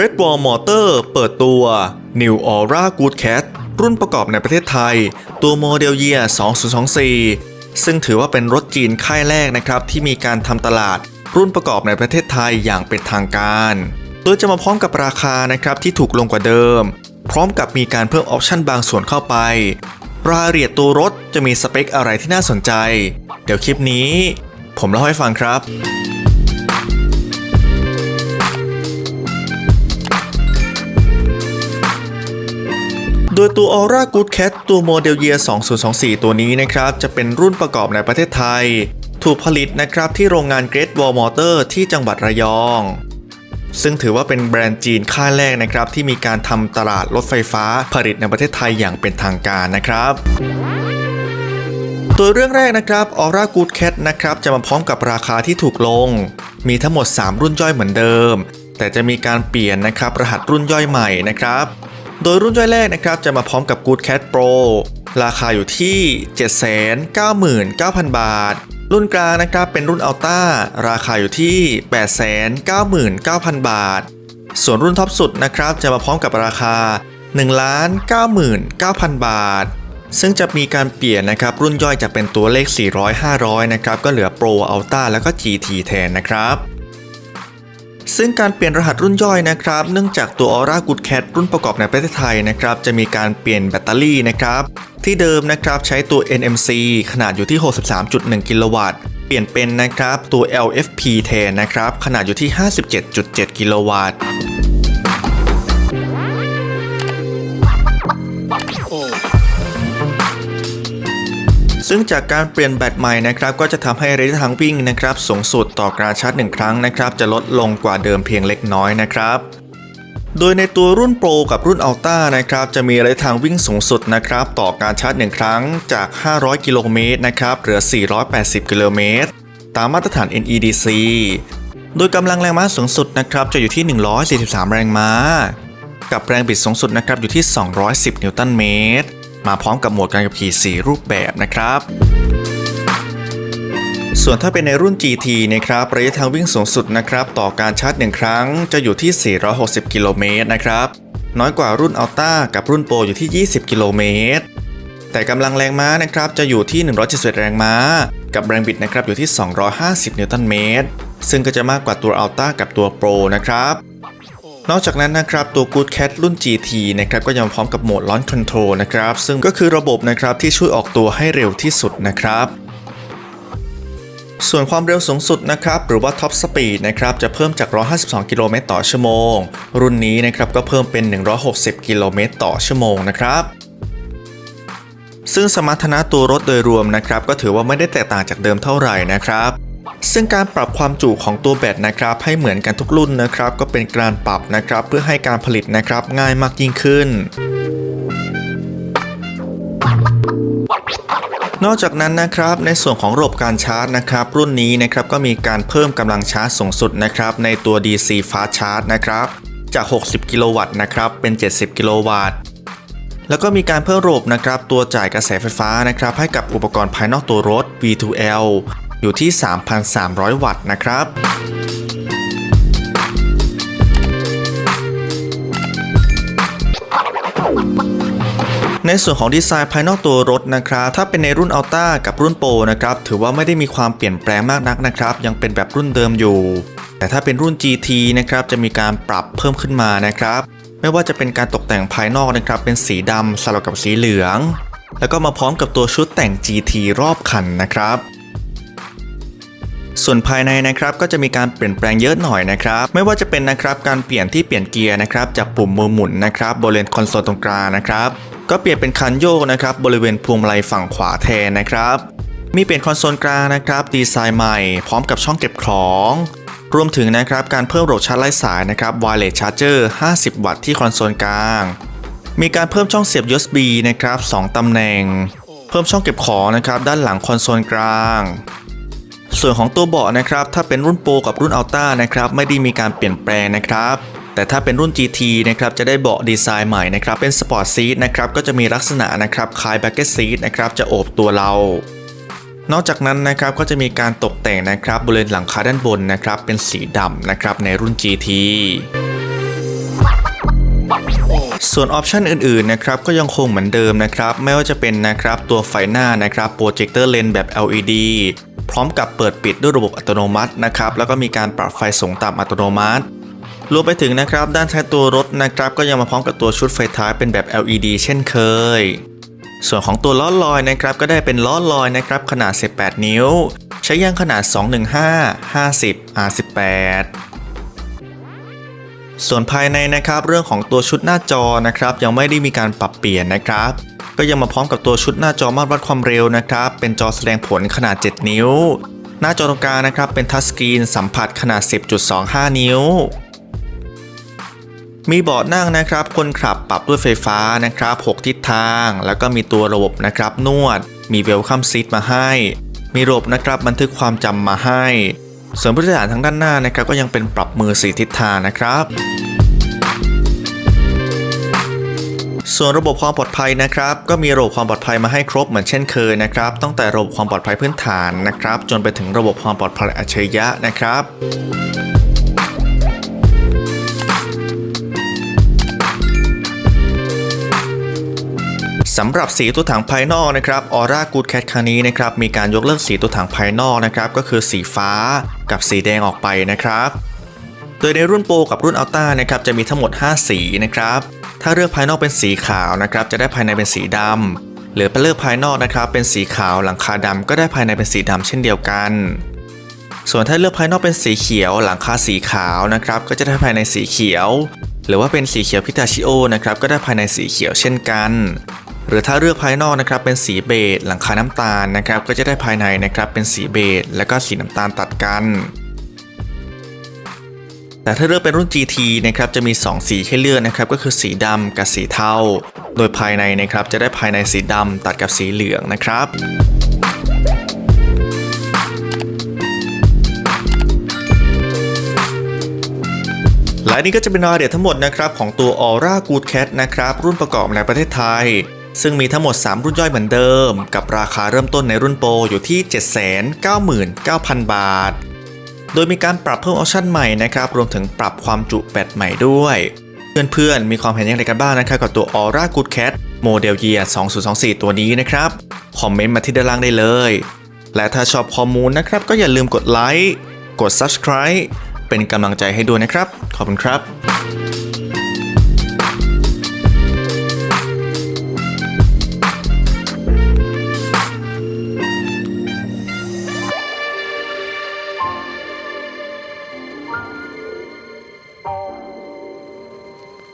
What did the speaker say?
Great Wall Motor เปิดตัว New Aura Good Cat รุ่นประกอบในประเทศไทย ตัวโมเดลเยีย2024 ซึ่งถือว่าเป็นรถจีนค่ายแรกนะครับ ที่มีการทำตลาดรุ่นประกอบในประเทศไทยอย่างเป็นทางการ โดยจะมาพร้อมกับราคานะครับที่ถูกลงกว่าเดิม พร้อมกับมีการเพิ่มออปชั่นบางส่วนเข้าไป รายละเอียดตัวรถจะมีสเปคอะไรที่น่าสนใจ เดี๋ยวคลิปนี้ ผมเล่าให้ฟังครับ โดยตัว Aura Good Cat ตัวโมเดลเยีย2024 ตัวนี้นะครับจะเป็นรุ่นประกอบในประเทศไทย ถูกผลิตนะครับที่โรงงาน Great Wall Motor ที่จังหวัดระยอง ซึ่งถือว่าเป็นแบรนด์จีนค่ายแรกนะครับที่มีการทำตลาดรถไฟฟ้าผลิตในประเทศไทยอย่างเป็นทางการนะครับตัวเรื่องแรกนะครับ Aura Good Cat นะครับจะมาพร้อมกับราคาที่ถูกลง มีทั้งหมด 3 รุ่นย่อยเหมือนเดิม แต่จะมีการเปลี่ยนนะครับรหัสรุ่นย่อยใหม่นะครับ โดยรุ่นย่อยแรกนะครับจะมาพร้อมกับ Good Cat Pro ราคาอยู่ที่ 799,000 บาท รุ่นกลางนะครับเป็นรุ่น Ultra ราคาอยู่ที่ 899,000 บาท ส่วนรุ่นท็อปสุดนะครับจะมาพร้อมกับราคา 1,99,000 บาท ซึ่งจะมีการเปลี่ยนนะครับรุ่นย่อยจะเป็นตัวเลข 400 500 นะครับก็เหลือ Pro Ultra แล้วก็ GT แทนนะครับ ซึ่งการเปลี่ยนรหัสรุ่นย่อยนะครับ เนื่องจากตัว Aura Good Cat รุ่นประกอบในประเทศไทยนะครับ จะมีการเปลี่ยนแบตเตอรี่นะครับ ที่เดิมนะครับใช้ตัว NMC ขนาดอยู่ที่ 63.1 กิโลวัตต์เปลี่ยนเป็นนะครับตัว LFP แทนนะครับขนาดอยู่ที่ 57.7 กิโลวัตต์ ซึ่งจากการเปลี่ยนแบตใหม่นะครับก็จะทำให้ระยะทางวิ่งนะครับสูงสุดต่อการชาร์จ1ครั้งนะครับจะลดลงกว่าเดิมเพียงเล็กน้อยนะครับโดยในตัวรุ่นโปรกับรุ่นอัลต้านะครับจะมีระยะทางวิ่งสูงสุดนะครับต่อการชาร์จ 1 ครั้งจาก 500 กิโลเมตรนะครับเหลือ 480 กิโลเมตร ตามมาตรฐาน NEDC โดยกำลังแรงม้าสูงสุดนะครับจะอยู่ที่ 143 แรงม้า กับแรงบิดสูงสุดนะครับอยู่ที่ 210 นิวตันเมตร มาพร้อมกับโหมดการขับขี่ 4 รูปแบบนะครับ ส่วนถ้าเป็นในรุ่น GT นะครับระยะทางวิ่งสูงสุดนะครับต่อการชาร์จ 1 ครั้งจะอยู่ที่ 460 กิโลเมตรนะครับน้อยกว่ารุ่น Ultra กับรุ่น Pro อยู่ที่ 20 กิโลเมตร แต่กำลังแรงม้านะครับจะอยู่ที่ 171 แรงม้า กับแรงบิดนะครับอยู่ที่ 250 นิวตันเมตร ซึ่งก็จะมากกว่าตัว Ultra กับตัว Pro นะครับ นอกจากนั้นนะครับตัว Good Cat รุ่น GT นะครับก็ยังพร้อมกับโหมด Launch Control นะครับซึ่งก็คือระบบนะครับที่ช่วยออกตัวให้เร็วที่สุดนะครับส่วนความเร็วสูงสุดนะครับหรือว่า Top Speed นะครับจะเพิ่มจาก 152 กิโลเมตรต่อชั่วโมง รุ่นนี้นะครับก็เพิ่มเป็น 160 กิโลเมตรต่อชั่วโมงนะครับซึ่งสมรรถนะตัวรถโดยรวมนะครับก็ถือว่าไม่ได้แตกต่างจากเดิมเท่าไหร่นะครับ ซึ่งการปรับความจุของตัวแบตนะครับให้เหมือนกันทุกรุ่นนะครับก็เป็นการปรับนะครับเพื่อให้การผลิตนะครับง่ายมากยิ่งขึ้นนอกจากนั้นนะครับในส่วนของระบบการชาร์จนะครับรุ่นนี้นะครับก็มีการเพิ่มกำลังชาร์จสูงสุดนะครับในตัว DC Fast Charge นะครับจาก 60 กิโลวัตต์นะครับเป็น 70 กิโลวัตต์แล้วก็มีการเพิ่มระบบนะครับตัวจ่ายกระแสไฟฟ้านะครับให้กับอุปกรณ์ภายนอกตัวรถ V2L อยู่ที่ 3,300 วัตต์นะครับในส่วนของดีไซน์ภายนอกตัวรถนะครับ ถ้าเป็นในรุ่น Ultra กับรุ่น Pro นะครับ ถือว่าไม่ได้มีความเปลี่ยนแปลงมากนักนะครับ ยังเป็นแบบรุ่นเดิมอยู่ แต่ถ้าเป็นรุ่น GT นะครับ จะมีการปรับเพิ่มขึ้นมานะครับ ไม่ว่าจะเป็นการตกแต่งภายนอกนะครับ เป็นสีดำสลับกับสีเหลือง แล้วก็มาพร้อมกับตัวชุดแต่ง GT รอบคันนะครับ ส่วนภายในนะครับก็จะมีการเปลี่ยนแปลงเยอะหน่อยนะครับ ไม่ว่าจะเป็นนะครับการเปลี่ยนที่เปลี่ยนเกียร์นะครับจากปุ่มมือหมุนนะครับบริเวณคอนโซลตรงกลางนะครับก็เปลี่ยนเป็นคันโยกนะครับบริเวณพวงมาลัยฝั่งขวาแทนนะครับ มีเปลี่ยนคอนโซลกลางนะครับดีไซน์ใหม่พร้อมกับช่องเก็บของรวมถึงนะครับการเพิ่มระบบชาร์จไร้สายนะครับ Wireless Charger 50 วัตต์ที่คอนโซลกลาง มีการเพิ่มช่องเสียบ USB นะครับ 2 ตำแหน่ง เพิ่มช่องเก็บของนะครับด้านหลังคอนโซลกลาง ส่วนของตัวเบาะนะครับถ้าเป็นรุ่นโปรกับรุ่นอัลต้านะครับไม่ได้มีการเปลี่ยนแปลงนะครับแต่ถ้าเป็นรุ่น GT นะครับจะได้เบาะดีไซน์ใหม่นะครับเป็นสปอร์ตซีทนะครับก็จะมีลักษณะนะครับคล้ายแบ็กเก็ตซีทนะครับจะโอบตัวเรา นอกจากนั้นนะครับก็จะมีการตกแต่งนะครับบริเวณหลังคาด้านบนนะครับเป็นสีดำนะครับในรุ่น GT ส่วนออปชันอื่นๆนะครับก็ยังคงเหมือนเดิมนะครับไม่ว่าจะเป็นนะครับตัวไฟหน้านะครับโปรเจคเตอร์เลนแบบ LED พร้อมกับเปิดปิดด้วยระบบอัตโนมัตินะครับแล้วก็มีการปรับไฟสูงต่ำอัตโนมัติรวมไปถึงนะครับด้านท้ายตัวรถนะครับก็ยังมาพร้อมกับตัวชุดไฟท้ายเป็นแบบ LED เช่นเคย ส่วนของตัวล้อลอยนะครับก็ได้เป็นล้อลอยนะครับขนาด 18 นิ้ว ใช้ยางขนาด 215 50 R18 ส่วนภายในนะครับเรื่องของตัวชุดหน้าจอนะครับยังไม่ได้มีการปรับเปลี่ยนนะครับ ก็ยังมาพร้อมกับตัวชุดหน้าจอมาตรวัดความเร็วนะครับ เป็นจอแสดงผลขนาด 7 นิ้ว หน้าจอตรงกลางนะครับเป็นทัชสกรีนสัมผัสขนาด 10.25 นิ้ว มีเบาะนั่งนะครับ คนขับปรับด้วยไฟฟ้านะครับ 6 ทิศทาง แล้วก็มีตัวระบบนะครับนวด มีเวลคัมซีทมาให้ มีระบบนะครับบันทึกความจำมาให้ส่วนผู้โดยสารทางด้านหน้านะครับก็ยังเป็นปรับมือ 4 ทิศทางนะครับ ส่วนระบบความปลอดภัยนะครับ ก็มีระบบความปลอดภัยมาให้ครบเหมือนเช่นเคยนะครับตั้งแต่ระบบความปลอดภัยพื้นฐานนะครับ จนไปถึงระบบความปลอดภัยอัจฉริยะนะครับสำหรับสีตัวถังภายนอกนะครับออร่ากูดแคทครั้งนี้นะครับมีการยกเลิกสีตัวถังภายนอกนะครับก็คือสีฟ้ากับสีแดงออกไปนะครับ โดยในรุ่นโปรกับรุ่นอัลต้านะครับจะมีทั้งหมด 5 สีนะครับ ถ้าเลือกภายนอกเป็นสีขาวนะครับจะได้ภายในเป็นสีดำหรือไปเลือกภายนอกนะครับเป็นสีขาวหลังคาดำก็ได้ภายในเป็นสีดำเช่นเดียวกัน ส่วนถ้าเลือกภายนอกเป็นสีเขียว หลังคาสีขาวนะครับก็จะได้ภายในสีเขียว หรือว่าเป็นสีเขียวพิตาชิโอนะครับก็ได้ภายในสีเขียวเช่นกันหรือถ้าเลือกภายนอกนะครับเป็นสีเบจหลังคาน้ำตาลนะครับก็จะได้ภายในนะครับเป็นสีเบจแล้วก็สีน้ำตาลตัดกัน แต่ถ้าเลือกเป็นรุ่น GT นะครับจะมี 2 สีให้เลือกนะครับก็คือสีดำกับสีเทา โดยภายในนะครับจะได้ภายในสีดำตัดกับสีเหลืองนะครับและนี่ก็จะเป็นรายละเอียดทั้งหมดนะครับของตัว Aura Good Cat นะครับรุ่นประกอบในประเทศไทย ซึ่งมีทั้งหมด 3 รุ่นย่อยเหมือนเดิม กับราคาเริ่มต้นในรุ่นโปรอยู่ที่ 799,000 บาท โดยมีการปรับเพิ่มออปชั่นใหม่นะครับรวมถึงปรับความจุแบตใหม่ด้วย เพื่อนๆ มีความเห็นอย่างไรกันบ้างนะครับกับตัว Aura Good Cat โมเดล Year 2024 ตัวนี้นะครับ คอมเมนต์มาที่ด้านล่างได้เลย และถ้าชอบข้อมูลนะครับก็อย่าลืมกดไลค์กด Subscribe เป็นกำลังใจให้ด้วยนะครับ ขอบคุณครับ「